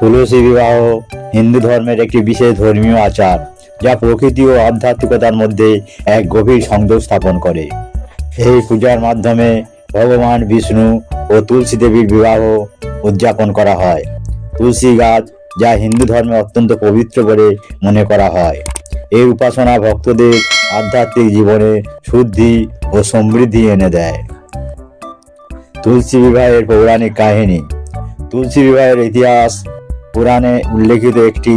তুলসী বিবাহ, হিন্দু ধর্মের একটি বিশেষ ধর্মীয় আচার, যা প্রকৃতি ও আধ্যাত্মিকতার মধ্যে এক গভীর সংযোগ স্থাপন করে। এই পূজার মাধ্যমে ভগবান বিষ্ণু ও তুলসী দেবীর বিবাহ উদযাপন করা হয়। তুলসী গাছ, যা হিন্দু ধর্মে অত্যন্ত পবিত্র বলে মনে করা হয়। এই উপাসনা ভক্তদের আধ্যাত্মিক জীবনে শুদ্ধি ও সমৃদ্ধি এনে দেয়। তুলসী বিবাহের পৌরাণিক কাহিনী। তুলসী বিবাহের ইতিহাস পুরাণে উল্লেখিত একটি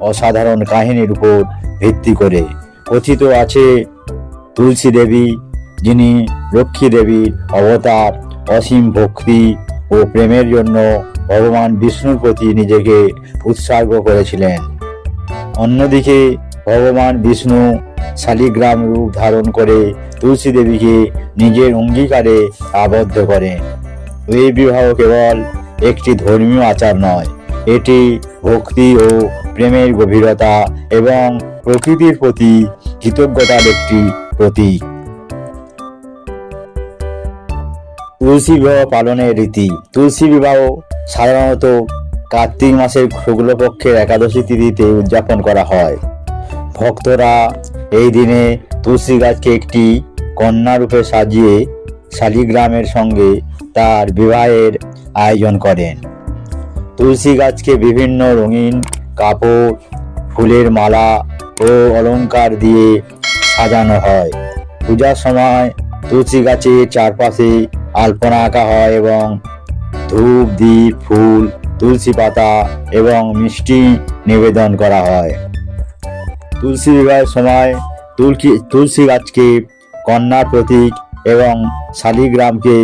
অসাধারণ কাহিনীর উপর ভিত্তি করে। কথিত আছে, তুলসী দেবী, যিনি লক্ষ্মী দেবীর অবতার, অসীম ভক্তি ও প্রেমের জন্য ভগবান বিষ্ণুর প্রতি নিজেকে উৎসর্গ করেছিলেন। অন্যদিকে, ভগবান বিষ্ণু শালিগ্রাম রূপ ধারণ করে তুলসী দেবীকে নিজের অঙ্গীকারে আবদ্ধ করেন। এই বিবাহ কেবল একটি ধর্মীয় আচার নয় এটি ভক্তি ও প্রেমের গভীরতা এবং প্রকৃতির প্রতি কৃতজ্ঞতার একটি প্রতীক। তুলসী বিবাহ পালনের রীতি। তুলসী বিবাহ সাধারণত কার্তিক মাসের শুক্লপক্ষের একাদশী তিথিতে উদযাপন করা হয়। ভক্তরা এই দিনে তুলসী গাছকে একটি কন্যা রূপে সাজিয়ে শালিগ্রামের সঙ্গে তার বিবাহের আয়োজন করেন। তুলসী গাছকে বিভিন্ন রঙিন কাপড়, ফুলের মালা ও অলংকার দিয়ে সাজানো হয়। পূজার সময় তুলসী গাছের চারপাশে আলপনা আঁকা হয় এবং ধূপ দ্বীপ ফুল, তুলসী পাতা এবং মিষ্টি নিবেদন করা হয়। তুলসী বিবাহের সময় তুলসী তুলসী গাছকে কন্যার প্রতীক এবং শালিগ্রামকে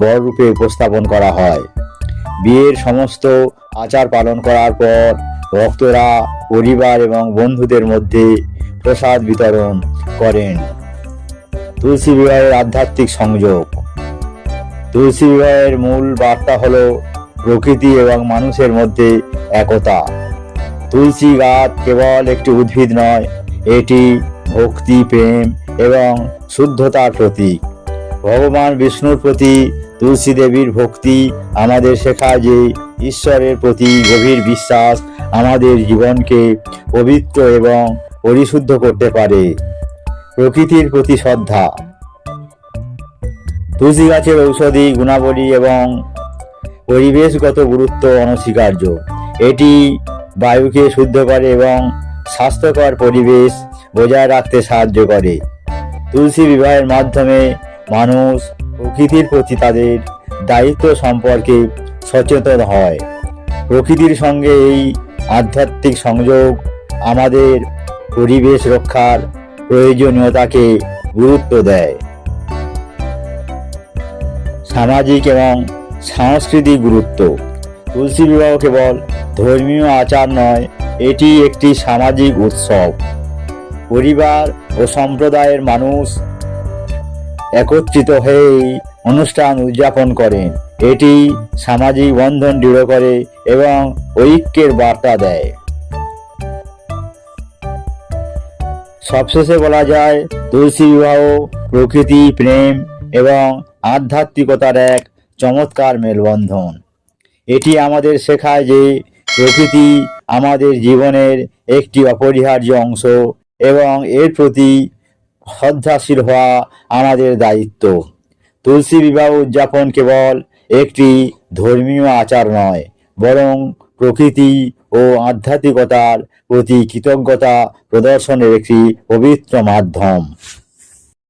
বররূপে উপস্থাপন করা হয়। বিয়ের সমস্ত আচার পালন করার পর ভক্তরা পরিবার এবং বন্ধুদের মধ্যে প্রসাদ বিতরণ করেন। তুলসী বিবাহের আধ্যাত্মিক সংযোগ। তুলসী বিবাহের মূল বার্তা হল প্রকৃতি এবং মানুষের মধ্যে একতা। তুলসী গাছ কেবল একটি উদ্ভিদ নয়, এটি ভক্তি, প্রেম এবং শুদ্ধতার প্রতীক। ভগবান বিষ্ণুর প্রতি তুলসী দেবীর ভক্তি আমাদের শেখায় যে ঈশ্বরের প্রতি গভীর বিশ্বাস আমাদের জীবনকে পবিত্র এবং পরিশুদ্ধ করতে পারে। প্রকৃতির প্রতি শ্রদ্ধা। তুলসী গাছের ঔষধি গুণাবলী এবং পরিবেশগত গুরুত্ব অনস্বীকার্য। এটি বায়ুকে শুদ্ধ করে এবং স্বাস্থ্যকর পরিবেশ বজায় রাখতে সাহায্য করে। তুলসী বিবাহের মাধ্যমে মানুষ প্রকৃতির প্রতি তাদের দায়িত্ব সম্পর্কে সচেতন হয়। প্রকৃতির সঙ্গে এই আধ্যাত্মিক সংযোগ আমাদের পরিবেশ রক্ষার প্রয়োজনীয়তাকে গুরুত্ব দেয়। সামাজিক এবং সাংস্কৃতিক গুরুত্ব। তুলসী বিবাহ কেবল ধর্মীয় আচার নয়, এটি একটি সামাজিক উৎসব। পরিবার ও সম্প্রদায়ের মানুষ একত্রিত হয়ে এই অনুষ্ঠান উদযাপন করেন। এটি সামাজিক বন্ধন দৃঢ় করে এবং ঐক্যের বার্তা দেয়। সবশেষে বলা যায়, তুলসী বিবাহ, প্রকৃতি, প্রেম এবং আধ্যাত্মিকতার এক চমৎকার মেলবন্ধন। এটি আমাদের শেখায় যে প্রকৃতি আমাদের জীবনের একটি অপরিহার্য অংশ এবং এর প্রতি শ্রদ্ধাশীল হওয়া আমাদের দায়িত্ব। তুলসী বিবাহ উদযাপন কেবল একটি ধর্মীয় আচার নয়, বরং প্রকৃতি ও আধ্যাত্মিকতার প্রতি কৃতজ্ঞতা প্রদর্শনের একটি পবিত্র মাধ্যম।